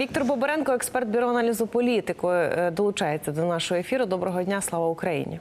Віктор Бобаренко, експерт бюро аналізу політику, е, долучається до нашого ефіру. Доброго дня, слава Україні.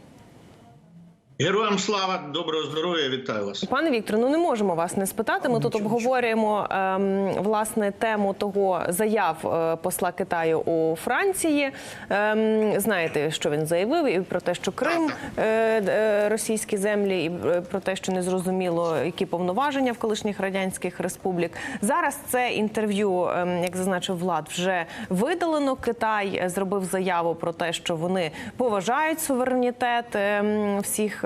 Героям слава, доброго здоров'я, вітаю вас. Пане Вікторе, ну не можемо вас не спитати. Ми тут обговорюємо ем, власне тему того заяв е, посла Китаю у Франції. Ем, знаєте, що він заявив, і про те, що Крим е, е, російські землі, і е, про те, що незрозуміло, які повноваження в колишніх радянських республік. Зараз це інтерв'ю, ем, як зазначив Влад, вже видалено. Китай зробив заяву про те, що вони поважають суверенітет ем, всіх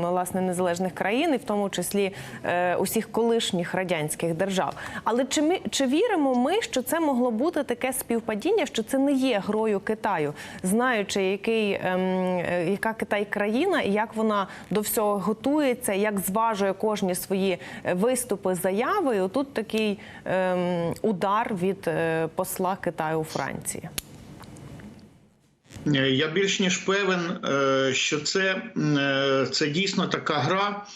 власне незалежних країн, і в тому числі е, усіх колишніх радянських держав. Але чи ми чи віримо ми, що це могло бути таке співпадіння, що це не є грою Китаю, знаючи, який ем, е, яка Китай країна і як вона до всього готується, як зважує кожні свої е, виступи, заяви. І отут такий ем, удар від посла Китаю у Франції. Е, Я більш ніж певен, е, що це, е, це дійсно така гра.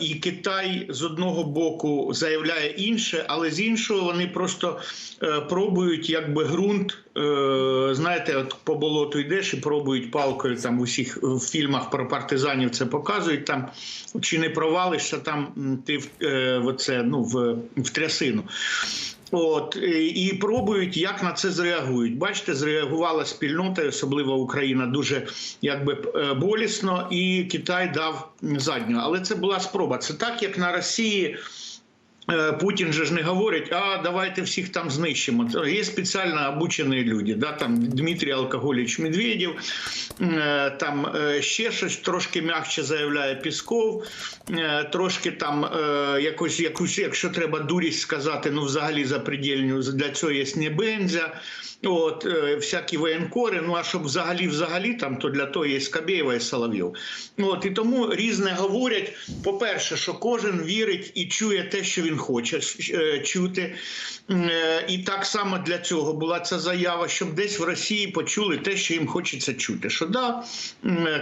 І Китай з одного боку заявляє інше, але з іншого вони просто пробують якби ґрунт. Знаєте, от по болоту йдеш і пробують палкою там в усіх фільмах про партизанів це показують. Там чи не провалишся, там ти в е, оце, ну в, в трясину. От і- і пробують, як на це зреагують. Бачите, зреагувала спільнота, особливо Україна, дуже якби е, болісно, і Китай дав задню. Але це була спроба. Це так, як на Росії. Е, Путін же ж не говорить, а давайте всіх там знищимо. Є спеціально обучені люди. Да? Там Дмитрій Алкоголіч Медведєв, е, там е, ще щось трошки м'якше заявляє Пісков, трошки там якось, якусь, якщо треба дурість сказати, ну взагалі запредельну, для цього є Небензя. От всякі воєнкори. Ну а щоб взагалі, взагалі там, то для того є Скабєєва і Соловйов. От і тому різне говорять. По-перше, що кожен вірить і чує те, що він хоче е, чути. Е, І так само для цього була ця заява, щоб десь в Росії почули те, що їм хочеться чути. Що да,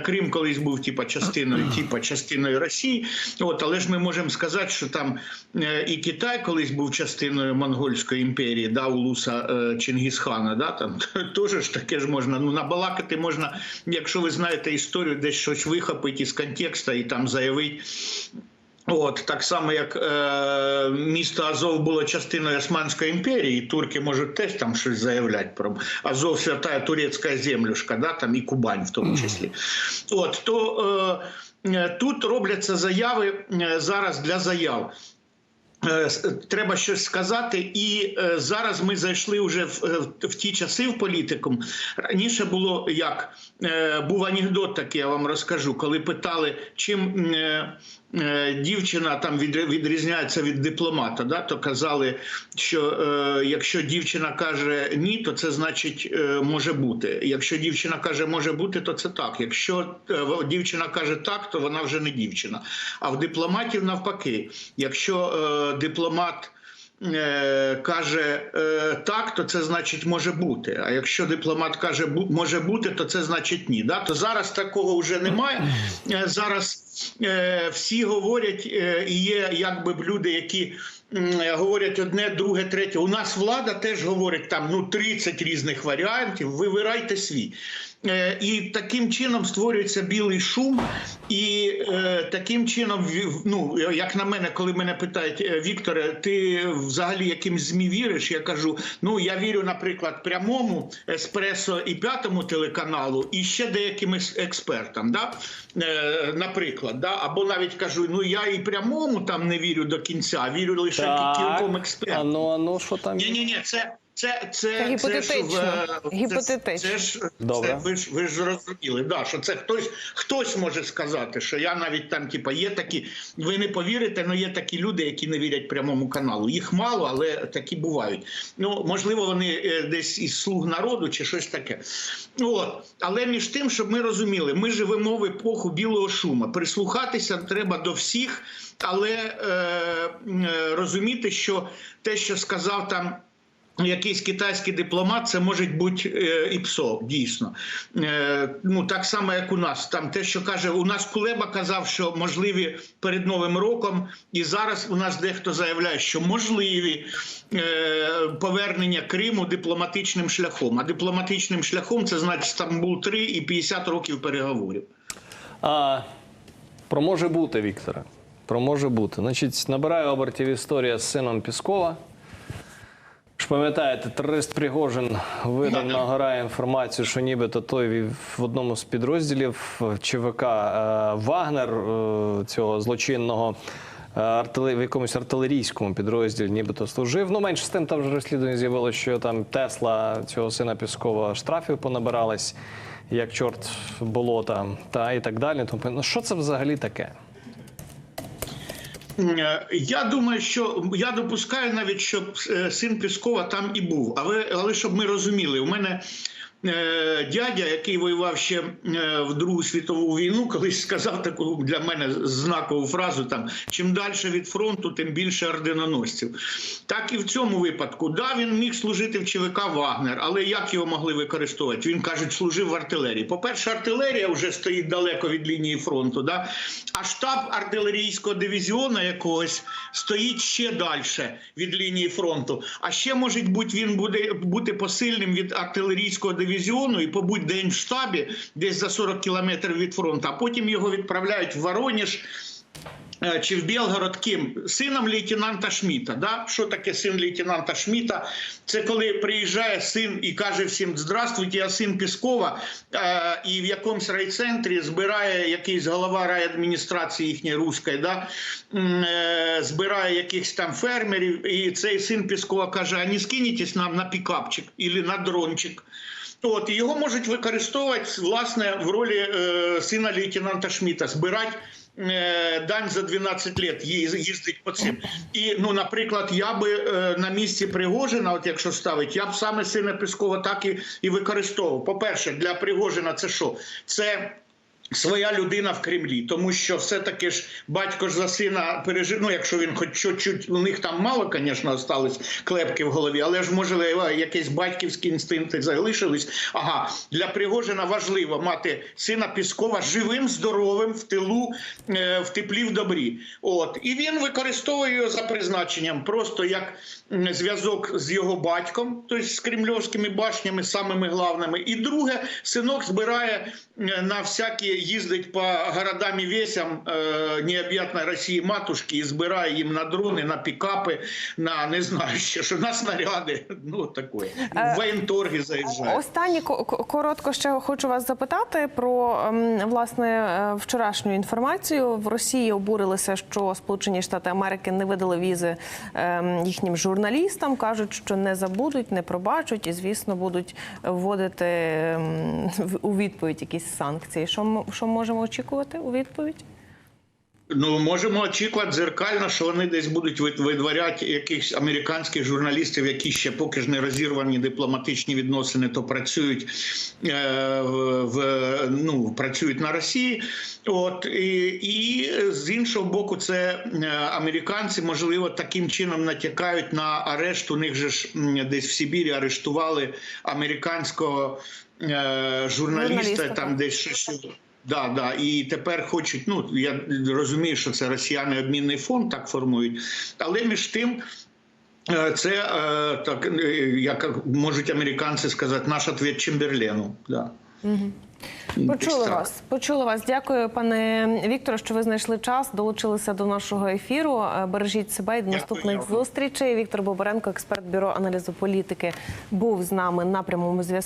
Крим колись був типа частиною, типа частиною Росії. От, але ж ми можемо сказати, що там е, і Китай колись був частиною монгольської імперії, да, улуса е, Чингісхана. Да, там теж ж таке ж можна. Ну набалакати можна, якщо ви знаєте історію, десь щось вихопити із контексту і там заявити. От так само, як е, місто Азов було частиною Османської імперії, турки можуть теж там щось заявляти про Азов свята турецька землюшка, да, там і Кубань в тому числі. От то е, е, тут робляться заяви е, зараз для заяв. Е, с- Треба щось сказати, і е, зараз ми зайшли вже в, в, в ті часи в політику. Раніше було як е, був анекдот такий, я вам розкажу, коли питали, чим е, е, дівчина там відрізняється від дипломата. Да? То казали, що е, якщо дівчина каже ні, то це значить е, може бути. Якщо дівчина каже може бути, то це так. Якщо е, дівчина каже так, то вона вже не дівчина. А в дипломатів навпаки, якщо е, дипломат. е, Каже е, так, то це значить може бути. А якщо дипломат каже може бути, то це значить ні. Да? То зараз такого вже немає. Е, Зараз всі говорять, і є якби люди, які говорять одне, друге, третє. У нас влада теж говорить там ну 30 різних варіантів. Вибирайте свій. Е, І таким чином створюється білий шум, і е, таким чином, ну як на мене, коли мене питають «Е, Вікторе, ти взагалі якимсь змі віриш? Я кажу: ну я вірю, наприклад, прямому еспресо і п'ятому телеканалу, і ще деяким експертам. Да? Е, наприклад, да? або навіть кажу, ну я і прямому там не вірю до кінця, вірю лише кільком а ну, а ну, що там? Ні, ні, ні, це. Це, це, Це гіпотетично. Це, ж це- Це, Добре. це, ви ж ви ж зрозуміли, да, що це хтось хтось може сказати, що я навіть там, типа, є такі, ви не повірите, але є такі люди, які не вірять прямому каналу. Їх мало, але такі бувають. Ну, можливо, вони е, десь із слуг народу чи щось таке. От. Але між тим, щоб ми розуміли, ми живемо в епоху білого шуму. Прислухатися треба до всіх, але е, е, розуміти, що те, що сказав там. Якийсь китайський дипломат, це може бути е, і ПСО, дійсно. Е, ну так само, як у нас. Там те, що каже, у нас Кулеба казав, що можливі перед Новим роком, і зараз у нас дехто заявляє, що можливі е, повернення Криму дипломатичним шляхом. А дипломатичним шляхом це значить Стамбул 3 і 50 років переговорів. А, про може бути, Вікторе. Про може бути. Значить, набирає обертів історія з сином Піскова. Ж пам'ятаєте, терорист Пригожин видав на гора інформацію, що нібито той в одному з підрозділів ЧВК е, Вагнер е, цього злочинного е, в якомусь артилерійському підрозділі нібито служив. Ну, менше з тим, там вже розслідування з'явилося, що там Тесла цього сина Піскова штрафів понабиралась, як чорт болота, та і так далі. Тобто, ну що це взагалі таке? Е, Я думаю, що я допускаю навіть, щоб е, син Піскова там і був. Але, але щоб ми розуміли, у мене дядя, який воював ще е, в Другу світову війну, колись сказав таку для мене знакову фразу: там чим далі від фронту, тим більше орденоносців. Так і в цьому випадку. Да, він міг служити в ЧВК Вагнер, але як його могли використовувати? Він кажуть, служив в артилерії. По-перше, артилерія вже стоїть далеко від лінії фронту. Да? А штаб артилерійського дивізіону якогось стоїть ще далі від лінії фронту. А ще може бути він буде бути посильним від артилерійського дивізіону і побудь день в штабі, десь за 40 кілометрів від фронту, а потім його відправляють в Воронеж. Е, Чи в Білгород ким? Сином лейтенанта Шміта. Да? Що таке син лейтенанта Шміта? Це коли приїжджає син і каже всім Здравствуйте, я син Піскова, е, і в якомусь райцентрі збирає якийсь голова райадміністрації їхньої руської, да? е, збирає якихось там фермерів, і цей син Піскова каже: а не скинетесь нам на пікапчик або на дрончик. От і його можуть використовувати власне в ролі е, сина лейтенанта Шміта, збирати дань за 12 лет їз- їздить по цим. І ну, наприклад, я би е, на місці Пригожина, от якщо ставить, я б саме сина Піскова так і, і використовував. По-перше, для Пригожина це що? Це Своя людина в Кремлі, тому що все-таки ж батько ж за сина пережив. Ну, якщо він хоч чуть-чуть, у них там мало, звісно, осталось клепки в голові, але ж можливо якісь батьківські інстинкти залишились. Ага, для Пригожина важливо мати сина Піскова живим, здоровим в тилу, е, в теплі, в добрі. От і він використовує його за призначенням, просто як зв'язок з його батьком, тобто з кремльовськими башнями, самими главними. І друге, синок збирає е, на всякі їздить по городам і весям е, необ'ятної Росії матушки і збирає їм на дрони, на пікапи, на не знаю ще що, на снаряди. Ну таке. В воєнторги заїжджає. Ко- коротко ще хочу вас запитати про ем, власне е, вчорашню інформацію. В Росії обурилися, що Сполучені Штати Америки не видали візи ем, їхнім журналістам. кажуть, що не забудуть, не пробачать і, звісно, будуть вводити ем, в- у відповідь якісь санкції. Що що можемо очікувати у відповідь? Ну, можемо очікувати дзеркально, що вони десь будуть видворяти якихось американських журналістів, які ще поки ж не розірвані дипломатичні відносини, то працюють е, в, ну, працюють на Росії. От і, і з іншого боку, це е, американці, можливо, таким чином натякають на арешт. У них же ж десь в Сибірі арештували американського е, журналіста, Журналіста, там десь щось. Да, да, і тепер хочуть. Ну я розумію, що це росіяни обмінний фонд так формують, але між тим. е, Це е, так, е, як можуть американці сказати, наш ответ Чемберлену. Да. Почули Так. вас. Почули вас. Дякую, пане Вікторе, що ви знайшли час, долучилися до нашого ефіру. Бережіть себе і до наступних дякую. зустрічей. Віктор Бобаренко, експерт бюро аналізу політики, був з нами на прямому зв'язку.